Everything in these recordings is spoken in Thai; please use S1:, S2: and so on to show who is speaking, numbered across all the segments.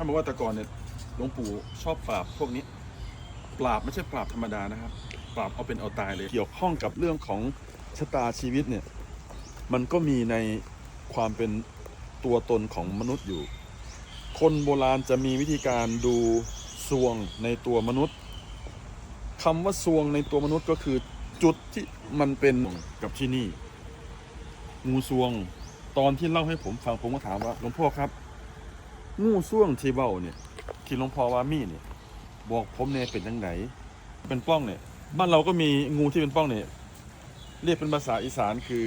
S1: านบอกว่าแต่ก่อนเนี่ยหลวงปู่ชอบปราบพวกนี้ ปราบไม่ใช่ปราบธรรมดานะครับ ปราบเอาเป็นเอาตายเลย เกี่ยวข้องกับเรื่องของชะตาชีวิตเนี่ย มันก็มีในความเป็นตัวตนของมนุษย์อยู่ คนโบราณจะมีวิธีการดูซวงในตัวมนุษย์คำว่าซวงในตัวมนุษย์ก็คือจุดที่มันเป็นกับที่นี่ งูซวง ตอนที่เล่าให้ผมฟังผมก็ถามว่าหลวงพ่อครับ งูซวงที่เบ้าเนี่ยที่หลวงพ่อว่ามีเนี่ยบอกผมเนี่ยเป็นยังไงเป็นป้องเนี่ย บ้านเราก็มีงูที่เป็นป้องเนี่ย เรียกเป็นภาษาอีสานคือ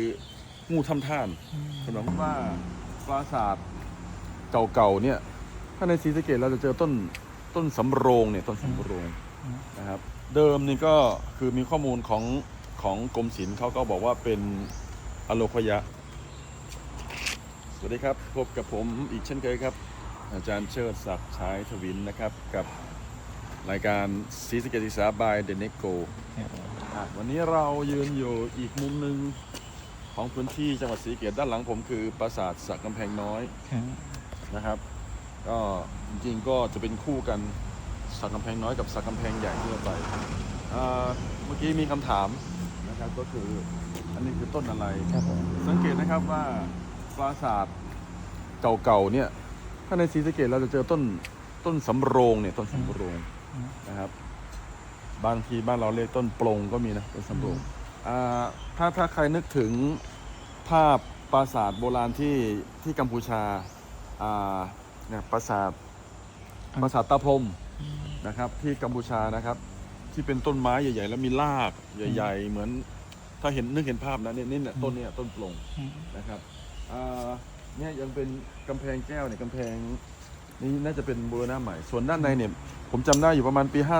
S1: งูทำท่านสำหรับว่าปราสาทเก่าๆเนี่ย ถ้าในศรีสะเกดเราจะเจอต้นต้นสำโรงเนี่ยต้นสำโรงนะครับ เดิมนี่ก็คือมีข้อมูลของของกรมศิลป์เขาก็บอกว่าเป็นอโลคยะ สวัสดีครับ พบกับผมอีกเช่นเคยครับ อาจารย์เชิดศักดิ์ชายทวินนะครับ กับรายการซีสเกตศึกษา by the n e c o วันนี้เรายืนอยู่อีกมุมหนึ่งของพื้นที่จังหวัดศรีสะเกตด้านหลังผมคือปราสาทสักกำแพงน้อยนะครับ ก็จริงๆก็จะเป็นคู่กันสักกำแพงน้อยกับสักกำแพงใหญ่ที่เราไปอ่าเมื่อกี้มีคำถามนะครับก็คืออันนี้คือต้นอะไร
S2: ครับผม
S1: สังเกตนะครับว่าปราสาทเก่าๆเนี่ยถ้าในศรีสะเกดเราจะเจอต้นต้นสำโรงเนี่ยต้นสำโรงนะครับ บางทีบ้านเราเรียกต้นปลงก็มีนะต้นสำโรงอ่าถ้าถ้าใครนึกถึงภาพปราสาทโบราณที่ที่กัมพูชาอ่าเนี่ยปราสาทปราสาทตาพรมนะครับ ที่กัมพูชานะครับ ที่เป็นต้นไม้ใหญ่ ๆ แล้วมีรากใหญ่ ๆ เหมือนถ้าเห็นนึกเห็นภาพนะเนี่ยนี่เนี่ยต้นเนี่ยต้นปลงนะครับอ่า เนี่ยยังเป็นกำแพงแก้วเนี่ยกำแพงนี่น่าจะเป็นบูรณะใหม่ ส่วนด้านในเนี่ย ผมจำได้อยู่ประมาณปี 52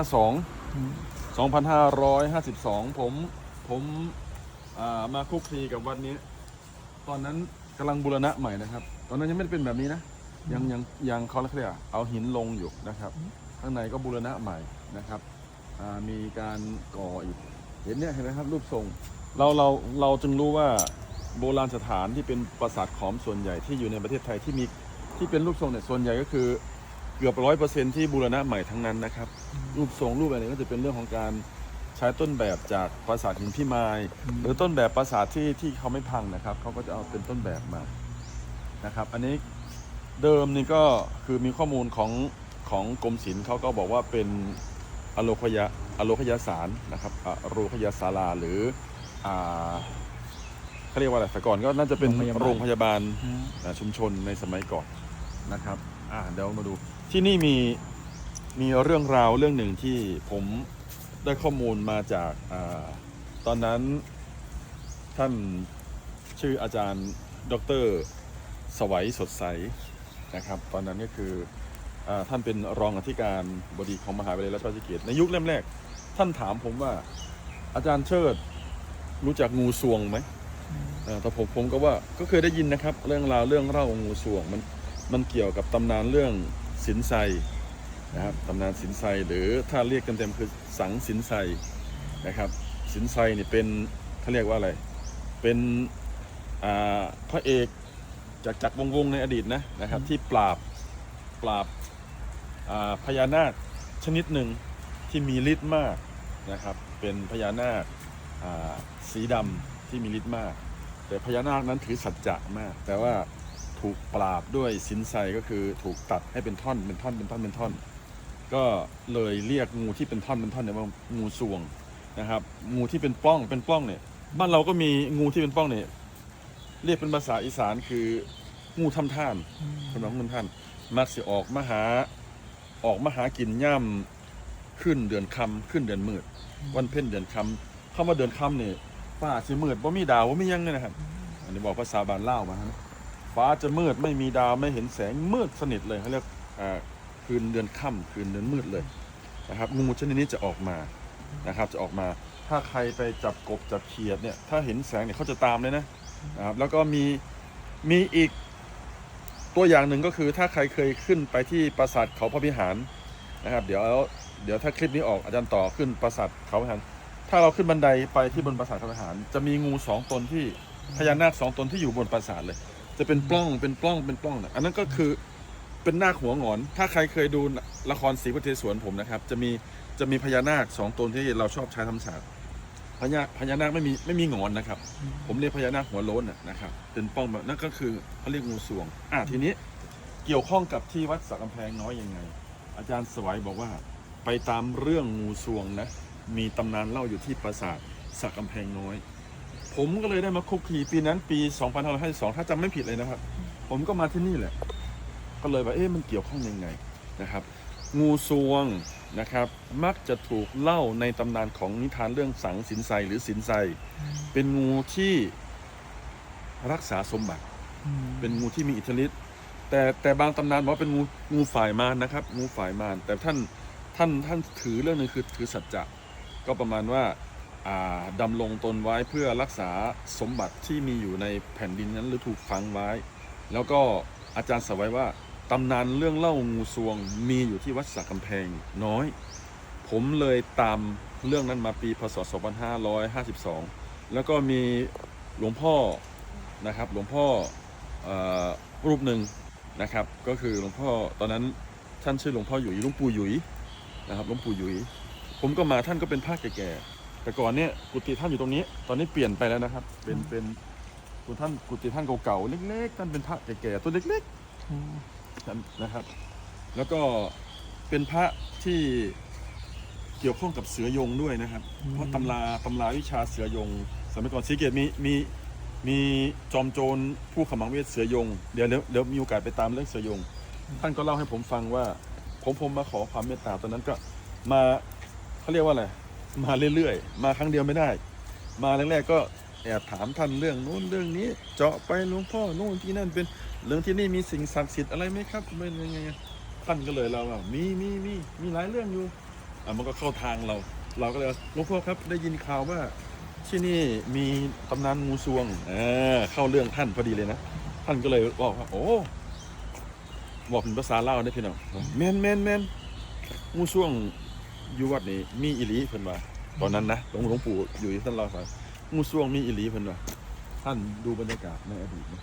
S1: 2552 ผมผมอ่ามาคลุกคลีกับวัดนี้ ตอนนั้นกำลังบูรณะใหม่นะครับ ตอนนั้นยังไม่ได้เป็นแบบนี้นะ ยังยังยังเขาเรียกอะเอาหินลงอยู่นะครับ ข้างในก็บูรณะใหม่นะครับอ่ามีการก่ออีก เห็นเนี่ยเห็นไหมครับรูปทรง เราเราเราจึงรู้ว่า โบราณสถานที่เป็นปราสาทขอมส่วนใหญ่ที่อยู่ในประเทศไทยที่มีที่เป็นรูปทรงเนี่ยส่วนใหญ่ก็คือเกือบร้อยเปอร์เซ็นที่บูรณะใหม่ทั้งนั้นนะครับ รูปทรงรูปอะไรก็จะเป็นเรื่องของการใช้ต้นแบบจากปราสาทหินพิมาย หรือต้นแบบปราสาทที่ที่เขาไม่พังนะครับเขาก็จะเอาเป็นต้นแบบมานะครับ อันนี้เดิมนี่ก็คือมีข้อมูลของของกรมศิลป์เขาก็บอกว่าเป็นอโลคยะอโลคยสารนะครับอโลคยศาลาหรืออ่า เขาเรียกว่าอะไรแต่ก่อนก็น่าจะเป็นโรงพยาบาลอ่าชุมชนในสมัยก่อนนะครับ อ่าเดี๋ยวมาดู ที่นี่มีมีเรื่องราวเรื่องหนึ่งที่ผมได้ข้อมูลมาจากอาตอนนั้นท่านชื่ออาจารย์ดรสวัยสดใสนะครับ ตอนนั้นก็คืออาท่านเป็นรองอธิการบดีของมหาวิทยาลัยราชภัฏเกียรติในยุคเล่มแรก ท่านถามผมว่าอาจารย์เชิดรู้จักงูสวงไหมเอ่อ แต่ผมผมก็ว่าก็เคยได้ยินนะครับ เรื่องราวเรื่องเล่าของงูสวงมันมันเกี่ยวกับตำนานเรื่องสินไซนะครับตำนานสินไซหรือถ้าเรียกเต็มๆคือสังสินไซนะครับสินไซนี่เป็นเขาเรียกว่าอะไร เป็นอ่าพระเอกจากจากวงศ์วงศ์ในอดีตนะนะครับ ที่ปราบปราบอ่าพญานาคชนิดหนึ่งที่มีฤทธิ์มากนะครับ เป็นพญานาคอ่าสีดำ ที่มีฤทธิ์มาก แต่พญานาคนั้นถือสัจจะมาก แต่ว่าถูกปราบด้วยสินไซก็คือถูกตัดให้เป็นท่อนเป็นท่อนเป็นท่อนเป็นท่อน ก็เลยเรียกงูที่เป็นท่อนเป็นท่อนเนี่ยว่างูสวงนะครับ งูที่เป็นป้องเป็นป้องเนี่ย บ้านเราก็มีงูที่เป็นป้องเนี่ยเรียกเป็นภาษาอีสานคืองูทำท่านคนน้องงูท่านมักสิออกมาหาออกมาหากินย่ำขึ้นเดือนคำขึ้นเดือนมืด วันเพ็ญเดือนคำเข้ามาเดือนคำเนี่ย ฟ้าสิมืดว่ามีดาวว่ามีหยังเลยนะครับ อันนี้บอกภาษาบานเล่าวมานะฟ้าจะมืดไม่มีดาวไม่เห็นแสงมืดสนิทเลยเขาเรียกอ่าคืนเดือนค่ำคืนเดือนมืดเลยนะครับงูชนิดนี้จะออกมานะครับ จะออกมาถ้าใครไปจับกบจับเขียดเนี่ยถ้าเห็นแสงเนี่ยเขาจะตามเลยนะนะครับแล้วก็มีมีอีกตัวอย่างหนึ่งก็คือถ้าใครเคยขึ้นไปที่ปราสาทเขาพระวิหารนะครับ เดี๋ยวเดี๋ยวถ้าคลิปนี้ออกอาจารย์ต่อขึ้นปราสาทเขาพระวิหาร ถ้าเราขึ้นบันไดไปที่บนปราสาทเขาพระวิหาร จะมีงูสองตนที่พญานาคสองตนที่อยู่บนปราสาทเลย จะเป็นปล้องเป็นปล้องเป็นปล้องนะอันนั้นก็คือเป็นนาคหัวงอน ถ้าใครเคยดูละครสีพุทธเทศสวนผมนะครับ จะมีจะมีพญานาคสองตนที่เราชอบใช้ทำฉากพญาพญานาคไม่มีไม่มีงอนนะครับ ผมเรียกพญานาคหัวโล้นนะนะครับเป็นป้องแบบนั่นก็คือเขาเรียกงูสวง อะทีนี้เกี่ยวข้องกับที่วัดสักกำแพงน้อยยังไง อาจารย์สวัยบอกว่า ไปตามเรื่องงูสวงนะ มีตำนานเล่าอยู่ที่ปราสาทสักกำแพงน้อย ผมก็เลยได้มาคุกคีปีนั้นปี2552ถ้าจำไม่ผิดเลยนะครับ ผมก็มาที่นี่แหละ ก็เลยว่าเอ๊ะมันเกี่ยวข้องยังไงนะครับ งูสวงนะครับมักจะถูกเล่าในตำนานของนิทานเรื่องสังสินไซหรือสินไซเป็นงูที่รักษาสมบัติ เป็นงูที่มีอิทธิฤทธิ์แต่แต่บางตำนานบอกว่าเป็นงูงูฝ่ายมารนะครับ งูฝ่ายมารแต่ท่านท่านท่านถือเรื่องหนึงคือถือสัจจะ ก็ประมาณว่าดำรงตนไว้เพื่อรักษาสมบัติที่มีอยู่ในแผ่นดินนั้นหรือถูกฝังไว้ แล้วก็อาจารย์สวัยว่าตำนานเรื่องเล่างูสวงมีอยู่ที่วัดสักกำแพงน้อย ผมเลยตามเรื่องนั้นมาปีพศ 2552 แล้วก็มีหลวงพ่อนะครับหลวงพ่อเออรูปหนึ่งนะครับ ก็คือหลวงพ่อตอนนั้นท่านชื่อหลวงพ่อหยุยหลวงปู่หยุยนะครับหลวงปู่หยุย ผมก็มาท่านก็เป็นพระแก่ๆแต่ก่อนเนี่ยกุฏิท่านอยู่ตรงนี้ ตอนนี้เปลี่ยนไปแล้วนะครับ เป็นเป็นกุฏิท่านกุฏิท่านเก่าๆเล็กๆท่านเป็นพระแก่ๆตัวเล็กๆท่านนะครับ แล้วก็เป็นพระที่เกี่ยวข้องกับเสือยงด้วยนะครับ
S2: อืม
S1: เพราะตำราตำราวิชาเสือยง สมัยก่อนซีเกตมีมีมีจอมโจรผู้ขมังเวทเสือยงเดี๋ยวเดี๋ยวเดี๋ยวมีโอกาสไปตามเรื่องเสือยง ท่านก็เล่าให้ผมฟังว่า ผมผมมาขอความเมตตาตอนนั้นก็มา เขาเรียกว่าอะไรมาเรื่อยๆ มาครั้งเดียวไม่ได้ มาแรกๆก็แอบถามท่านเรื่องนู้นเรื่องนี้ เจาะไปหลวงพ่อนู่นที่นั่นเป็นเรื่องที่นี่มีสิ่งศักดิ์สิทธิ์อะไรไหมครับเป็นยังไงท่านก็เลยเราว่ามีมีมีมีหลายเรื่องอยู่อะมันก็เข้าทางเรา เราก็เลยหลวงพ่อครับได้ยินข่าวว่าที่นี่มีตำนานงูสวงเออเข้าเรื่องท่านพอดีเลยนะท่านก็เลยบอกว่าโอ้บอกเป็นภาษาเล่าได้พี่น้องแมนแมนแมนงูสวง อยู่วัดนี้มีอิลีเพิ่นว่าตอนนั้นนะหลวงหลวงปู่อยู่ที่ท่านเล่าฟังงูสวงมีอิลีเพิ่นว่าท่านดูบรรยากาศในอดีตนะ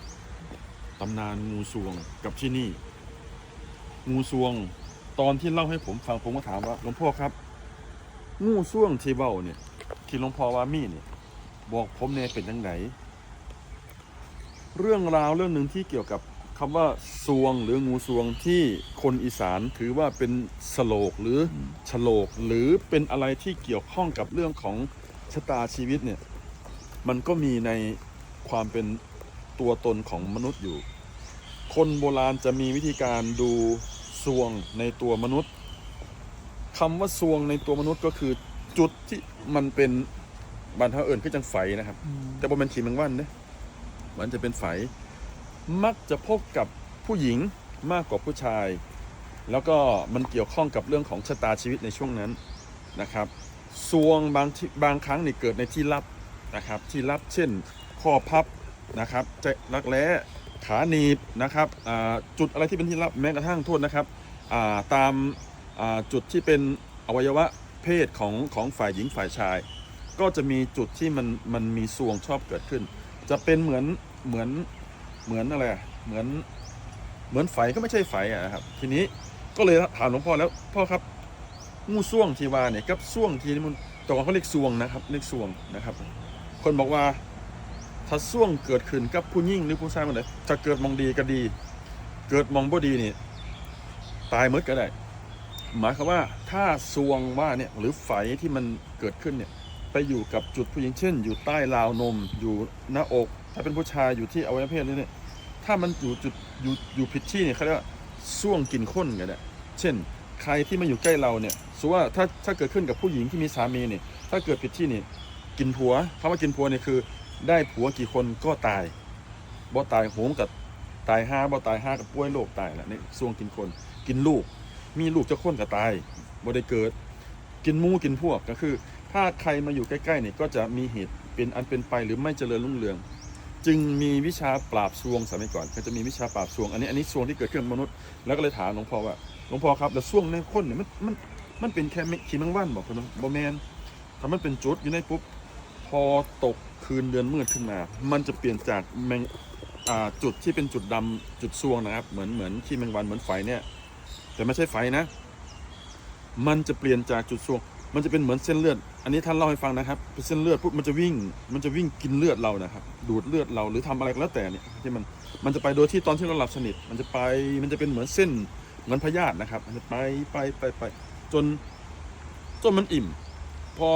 S1: ตำนานงูสวงกับที่นี่ งูสวงตอนที่เล่าให้ผมฟังผมก็ถามว่าหลวงพ่อครับ งูสวงที่เบ้าเนี่ย ที่หลวงพ่อว่ามีเนี่ยบอกผมเนี่ยเป็นยังไงเรื่องราวเรื่องหนึ่งที่เกี่ยวกับ คำว่าสวงหรืองูสวงที่คนอีสานถือว่าเป็นสโลกหรือฉโลกหรือเป็นอะไรที่เกี่ยวข้องกับเรื่องของชะตาชีวิตเนี่ยมันก็มีในความเป็นตัวตนของมนุษย์อยู่ คนโบราณจะมีวิธีการดูสวงในตัวมนุษย์คำว่าสวงในตัวมนุษย์ก็คือจุดที่มันเป็นบรรเทาเอิญขึ้นจังไฟนะครับ แต่บนเป็นขีแมงวันเนี่ยมันจะเป็นไฝ มักจะพบกับผู้หญิงมากกว่าผู้ชาย แล้วก็มันเกี่ยวข้องกับเรื่องของชะตาชีวิตในช่วงนั้นนะครับซวงบางบางครั้งนี่เกิดในที่ลับนะครับ ที่ลับเช่นข้อพับนะครับจะรักแร้ขาหนีบนะครับจุดอะไรที่เป็นที่ลับแม้กระทั่งโทษนะครับาตามาจุดที่เป็นอวัยวะเพศของของฝ่ายหญิงฝ่ายชาย ก็จะมีจุดที่มันมันมีซวงชอบเกิดขึ้น จะเป็นเหมือนเหมือน เหมือนอะไรเหมือน เหมือนไฝก็ไม่ใช่ไฝอะนะครับ ทีนี้ก็เลยถามหลวงพ่อแล้วพ่อครับงูส่วงที่ว่าเนี่ยกับส่วงที่นี่มันตอนเขาเรียกซวงนะครับเรียกซวงนะครับ คนบอกว่าถ้าส่วงเกิดขึ้นกับผู้หญิงหรือผู้ชายมันเลยจะเกิดมองดีก็ดี เกิดมองบ่ดีนี่ตายหมดก็ได้ หมายความว่าถ้าซวงว่าเนี่ยหรือไฝที่มันเกิดขึ้นเนี่ยไปอยู่กับจุดผู้หญิงเช่น อยู่ใต้ราวนม อยู่หน้าอก ถ้าเป็นผู้ชายอยู่ที่อวัยวะเพศนี่เนี่ยถ้ามันอยู่จุดอยู่อยู่ผิดที่เนี่ยเขาเรียกว่าส่วงกินข้นกันเนี่ยเช่น ใครที่มาอยู่ใกล้เราเนี่ยสมมติว่าถ้าถ้าเกิดขึ้นกับผู้หญิงที่มีสามีเนี่ยถ้าเกิดผิดที่นี่กินผัวคำว่ากินผัวเนี่ยคือ ได้ผัวกี่คนก็ตายบ่ตายโหงกับตายห้าบ่ตายห้ากับป่วยโรคตายแหละนี่ส่วงกินคน กินลูก มีลูกจะคนกับตายบ่ได้เกิด กินมูกินพวกก็คือ ถ้าใครมาอยู่ใกล้ๆเนี่ยก็จะมีเหตุเป็นอันเป็นไปหรือไม่เจริญรุ่งเรือง จึงมีวิชาปราบซวงสมัยก่อนก็จะมีวิชาปราบซวง อันนี้อันนี้ซวงที่เกิดขึ้นมนุษย์ แล้วก็เลยถามหลวงพ่อว่าหลวงพ่อครับแล้วซวงในคนเนี่ยมันมันมันเป็นแค่ไม่ขีแมังวันบอกคุณบอแมนถ้ามันเป็นจุดอยู่ในปุ๊บพอตกคืนเดือนมืดขึ้นมา มันจะเปลี่ยนจากแมงอ่าจุดที่เป็นจุดดำจุดซวงนะครับ เหมือนเหมือนขี้แมงวันเหมือนไฟเนี่ย แต่ไม่ใช่ไฟนะ มันจะเปลี่ยนจากจุดซวง มันจะเป็นเหมือนเส้นเลือด อันนี้ท่านเล่าให้ฟังนะครับเป็นเส้นเลือดปุ๊บมันจะวิ่ง มันจะวิ่งกินเลือดเรานะครับ ดูดเลือดเราหรือทำอะไรก็แล้วแต่เนี่ยที่มันมันจะไปโดยที่ตอนที่เราหลับสนิท มันจะไปมันจะเป็นเหมือนเส้นเหมือนพยาธินะครับ มันจะไปไปไปไปจนจนมันอิ่ม พอ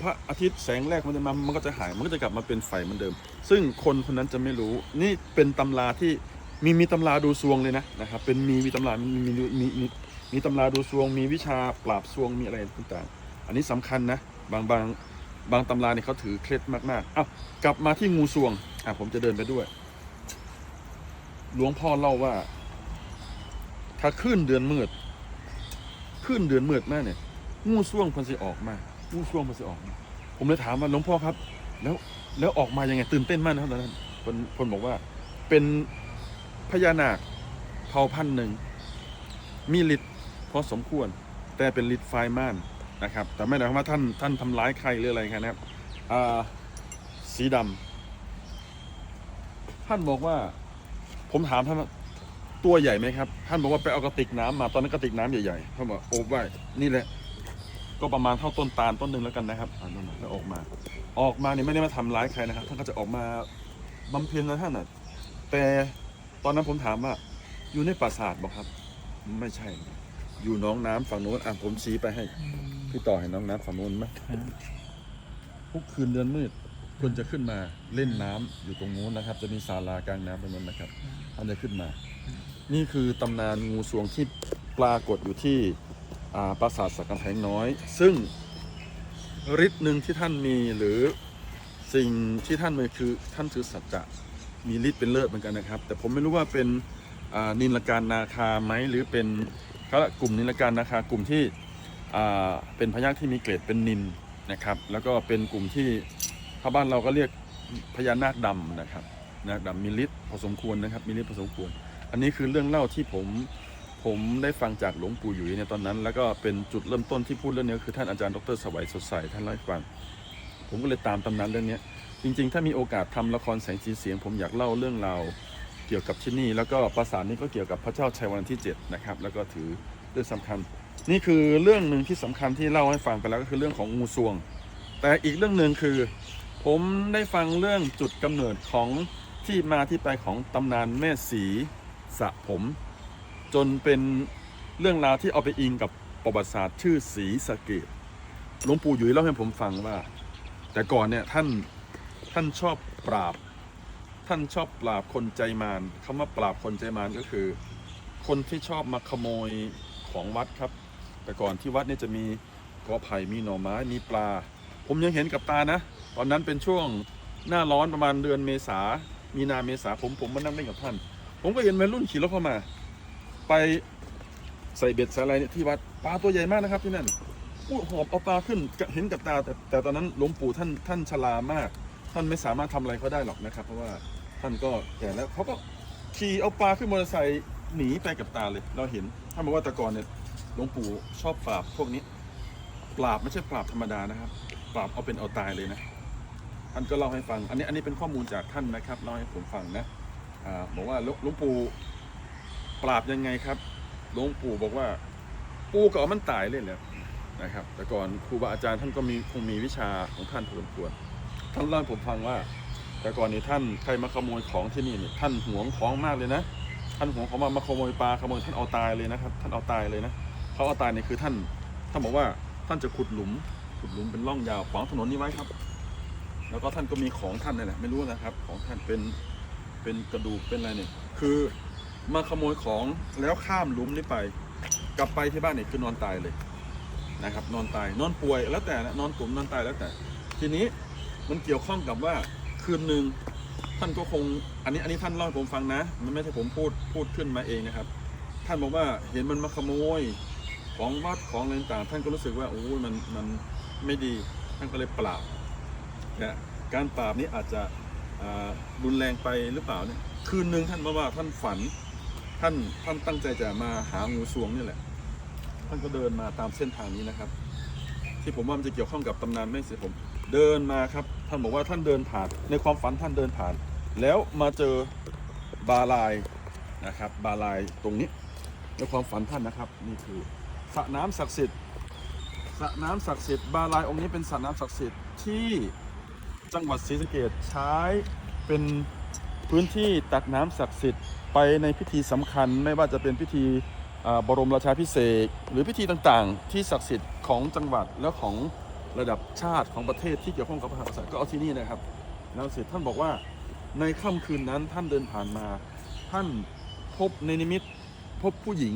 S1: พระอาทิตย์แสงแรกมันจะมามันก็จะหายมันก็จะกลับมาเป็นไฟเหมือนเดิม ซึ่งคนคนนั้นจะไม่รู้ นี่เป็นตำราที่มีมีตำราดูซวงเลยนะนะครับ เป็นมีมีตำรามีมีมีมีมีตำราดูซวง มีวิชาปราบซวงมีอะไรต่างๆ อันนี้สำคัญนะ บางบางบางตำราเนี่ยเขาถือเคล็ดมากๆอ้าวกลับมาที่งูซวงอะผมจะเดินไปด้วย หลวงพ่อเล่าว่า ถ้าขึ้นเดือนมืด ขึ้นเดือนมืดแมากเนี่ย งูสวงพันสิออกมา งูสวงพันสิออกมา ผมเลยถามว่าหลวงพ่อครับ แล้วแล้วออกมายังไงตื่นเต้นมากนะครับตอนนั้นคนคนบอกว่า เป็นพญานาคเผ่าพันธุ์หนึ่ง มีฤทธิ์พอสมควร แต่เป็นฤทธิ์ไฟม่าน นะครับ แต่ไม่ได้หมายความว่าท่านท่านทำร้ายใครหรืออะไรนะครับสีดำท่านบอกว่า ผมถามท่านตัวใหญ่ไหมครับ ท่านบอกว่าไปเอากระติกน้ำมาตอนนั้นกระติกน้ำใหญ่ๆท่านบอกโอบไว้นี่แหละ ก็ประมาณเท่าต้นตาลต้นหนึ่งแล้วกันนะครับอ่านั่นแล้วออกมา ออกมาเนี่ยไม่ได้มาทำร้ายใครนะครับ ท่านก็จะออกมาบำเพ็ญนะท่านน่ะ แต่ตอนนั้นผมถามว่า อยู่ในปราสาทบอกครับ ไม่ใช่ อยู่น้องน้ำฝั่งโน้นอะผมชี้ไปให้ พี่ต่อเห็นน้องน้ำฝั่งโน้นไหมทุกคืนเดือนมืดคนจะขึ้นมาเล่นน้ำอยู่ตรงโน้นนะครับ จะมีศาลากลางน้ำตรงนั้นนะครับท่านจะขึ้นมา นี่คือตำนานงูสวงที่ปรากฏอยู่ที่ปราสาทสักกำแพงน้อย ซึ่งฤทธิ์หนึ่งที่ท่านมีหรือสิ่งที่ท่านมีคือท่านถือสัจจะมีฤทธิ์เป็นเลิศเหมือนกันนะครับ แต่ผมไม่รู้ว่าเป็นอ่านิลการนาคาไหมหรือเป็นเขาละกลุ่มนินลการนาคากลุ่มที่ เป็นพยัคฆ์ที่มีเกรดเป็นนินนะครับ แล้วก็เป็นกลุ่มที่ชาวบ้านเราก็เรียกพญานาคดำนะครับนาคดำมีฤทธิ์พอสมควรนะครับมีฤทธิ์พอสมควร อันนี้คือเรื่องเล่าที่ผมผมได้ฟังจากหลวงปู่หยุยในตอนนั้น แล้วก็เป็นจุดเริ่มต้นที่พูดเรื่องนี้คือท่านอาจารย์ดรสวัยสดใสท่านเล่าให้ฟัง ผมก็เลยตามตำนานเรื่องนี้จริง ๆ ถ้ามีโอกาสทำละครแสงสีเสียง ผมอยากเล่าเรื่องราวเกี่ยวกับที่นี่ แล้วก็ปราสาทนี้ก็เกี่ยวกับพระเจ้าชัยวันที่7นะครับแล้วก็ถือเรื่องสำคัญ นี่คือเรื่องหนึ่งที่สำคัญที่เล่าให้ฟังไปแล้วก็คือเรื่องของงูสวง แต่อีกเรื่องหนึ่งคือ ผมได้ฟังเรื่องจุดกำเนิดของที่มาที่ไปของตำนานแม่สีสะผม จนเป็นเรื่องราวที่เอาไปอิงกับประวัติศาสตร์ชื่อสีสะเกดหลวงปู่หยุยเล่าให้ผมฟังว่า แต่ก่อนเนี่ยท่านท่านชอบปราบ ท่านชอบปราบคนใจมารคำว่าปราบคนใจมารก็คือ คนที่ชอบมาขโมย ของวัดครับ แต่ก่อนที่วัดเนี่ยจะมีกอไผ่มีหน่อไม้มีปลา ผมยังเห็นกับตานะ ตอนนั้นเป็นช่วงหน้าร้อนประมาณเดือนเมษา มีนาเมษาผมผมมานั่งเล่นกับท่าน ผมก็เห็นวัยรุ่นขี่รถเข้ามา ไปใส่เบ็ดใส่อะไรเนี่ยที่วัดปลาตัวใหญ่มากนะครับที่นั่นอู้หอบเอาปลาขึ้นเห็นกับตาแต่แต่ตอนนั้นหลวงปู่ท่านท่านชรามาก ท่านไม่สามารถทำอะไรเขาได้หรอกนะครับ เพราะว่าท่านก็แก่แล้วเขาก็ขี่เอาปลาขึ้นมอเตอร์ไซค์ หนีไปกับตาเลย เราเห็นท่านบอกว่าต่ก่อนเนี่ยหลวงปู่ชอบปราบพวกนี้ ปราบไม่ใช่ปราบธรรมดานะครับ ปราบเอาเป็นเอาตายเลยนะท่านก็เล่าให้ฟัง อันนี้อันนี้เป็นข้อมูลจากท่านนะครับเล่าให้ผมฟังนะอ่าบอกว่าหลวงปู่ปราบยังไงครับหลวงปู่บอกว่าปูก็เอามันตายเลยแหละนะครับ แต่ก่อนครูบาอาจารย์ท่านก็มีคงมีวิชาของท่านพอสมควรท่านเล่าให้ผมฟังว่า แต่ก่อนนี้ท่านใครมาขโมยของที่นี่เนี่ยท่านหวงของมากเลยนะ ท่านหวงของมามาขโมยปลาขโมยท่านเอาตายเลยนะครับ ท่านเอาตายเลยนะเขาเอาตายเนี่ยคือท่านท่านบอกว่าท่านจะขุดหลุมขุดหลุมเป็นร่องยาวขวางถนนนี้ไว้ครับ แล้วก็ท่านก็มีของท่านนี่แหละไม่รู้นะครับ ของท่านเป็นเป็นกระดูกเป็นอะไรเนี่ย คือมาขโมยของแล้วข้ามหลุมนี้ไป กลับไปที่บ้านเนี่ยคือนอนตายเลยนะครับ นอนตายนอนป่วยแล้วแต่นะนอนกลุ่มนอนตายแล้วแต่ ทีนี้มันเกี่ยวข้องกับว่าคืนหนึ่ง ท่านก็คงอันนี้อันนี้ท่านเล่าให้ผมฟังนะ มันไม่ใช่ผมพูดพูดขึ้นมาเองนะครับ ท่านบอกว่าเห็นมันมาขโมยของวัดของอะไรต่างท่านก็รู้สึกว่าโอ้ยมันมันไม่ดีท่านก็เลยปราบนะการปราบนี้อาจจะอ่ารุนแรงไปหรือเปล่าเนี่ยคืนหนึ่งท่านบอกว่าท่านฝันท่านท่านตั้งใจจะมาหางูสวงนี่แหละ ท่านก็เดินมาตามเส้นทางนี้นะครับ ที่ผมว่ามันจะเกี่ยวข้องกับตำนานแม่เสียผม เดินมาครับ ท่านบอกว่าท่านเดินผ่าน ในความฝันท่านเดินผ่าน แล้วมาเจอบาลายนะครับ บาลายตรงนี้ในความฝันท่านนะครับ นี่คือสระน้ำศักดิ์สิทธิ์สระน้ำศักดิ์สิทธิ์บาลายองค์นี้เป็นสระน้ำศักดิ์สิทธิ์ที่จังหวัดศรีสะเกษใช้เป็นพื้นที่ตักน้ำศักดิ์สิทธิ์ไปในพิธีสำคัญไม่ว่าจะเป็นพิธีบรมราชาพิเศษหรือพิธีต่างๆ ที่ศักดิ์สิทธิ์ของจังหวัดและของระดับชาติของประเทศที่เกี่ยวข้องกับพระมหากษัตริย์ก็เอาที่นี่นะครับแล้วเสร็จท่านบอกว่า ในค่ำคืนนั้นท่านเดินผ่านมา ท่านพบในนิมิตพบผู้หญิง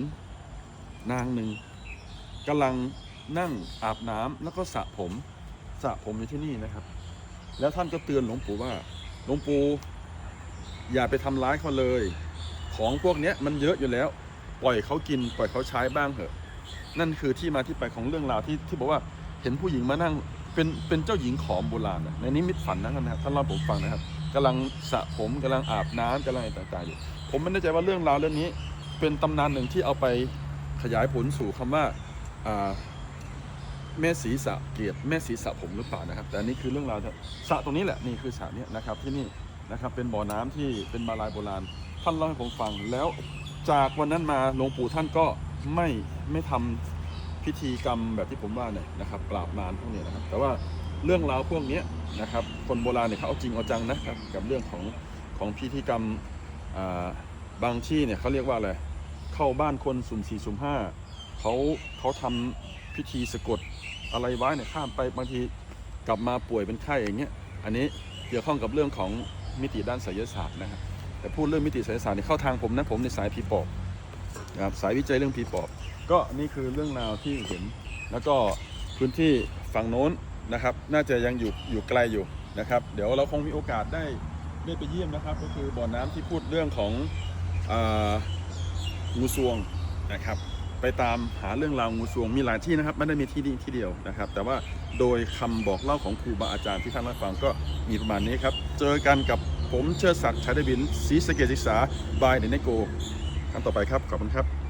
S1: นางหนึ่งกำลังนั่งอาบน้ำแล้วก็สระผมสระผมอยู่ที่นี่นะครับ แล้วท่านก็เตือนหลวงปู่ว่าหลวงปู่อย่าไปทำร้ายเขาเลย ของพวกนี้มันเยอะอยู่แล้ว ปล่อยเขากิน ปล่อยเขาใช้บ้างเถอะ นั่นคือที่มาที่ไปของเรื่องราวที่ที่บอกว่าเห็นผู้หญิงมานั่งเป็นเป็นเจ้าหญิงขอมโบราณนะในนิมิตฝันนั้นนะครับท่านเล่าผมฟังนะครับ กำลังสระผมกำลังอาบน้ำกำลังอะไรต่างๆอยู่ ผมไม่แน่ใจว่าเรื่องราวเรื่องนี้ เป็นตำนานหนึ่งที่เอาไปขยายผลสู่คำว่าอ่าแม่ศีสะเกียรติแม่ศีสะผมหรือเปล่านะครับ แต่นี่คือเรื่องราวสระตรงนี้แหละนี่คือสระเนี้ยนะครับที่นี่นะครับเป็นบ่อน้ำที่เป็นมาลายโบราณ ท่านเล่าให้ผมฟังแล้วจากวันนั้นมาหลวงปู่ท่านก็ไม่ไม่ทำพิธีกรรมแบบที่ผมว่าเนี่ยนะครับปราบมารพวกนี้นะครับ แต่ว่า เรื่องราวพวกนี้นะครับ คนโบราณเนี่ยเขาเอาจริงเอาจังนะครับกับเรื่องของของพิธีกรรมบางที่เนี่ยเขาเรียกว่าอะไรเข้าบ้านคนสุ่มสี่สุ่มห้าเขาเขาทำพิธีสะกดอะไรไว้เนี่ยข้ามไปบางทีกลับมาป่วยเป็นไข้อย่างเงี้ยอันนี้เกี่ยวข้องกับเรื่องของมิติด้านไสยศาสตร์นะครับแต่พูดเรื่องมิติไสยศาสตร์เนี่ยเข้าทางผมนะผมในสายผีปอบนะครับสายวิจัยเรื่องผีปอบ ก็นี่คือเรื่องราวที่เห็นแล้วก็พื้นที่ฝั่งโน้น นะครับ น่าจะยังอยู่อยู่ไกลอยู่นะครับ เดี๋ยวเราคงมีโอกาสได้ได้ไปเยี่ยมนะครับ ก็คือบ่อน้ำที่พูดเรื่องขององูสวงนะครับ ไปตามหาเรื่องราวงูสวงมีหลายที่นะครับไม่ได้มีที่นี่ที่เดียวนะครับ แต่ว่าโดยคำบอกเล่าของครูบาอาจารย์ที่ท่านรับฟังก็มีประมาณนี้ครับ เจอกันกับผมเชิดศักดิ์ชัยดบินศรีสเกษศึกษาบายเดนโกครั้งต่อไปครับ ขอบคุณครับ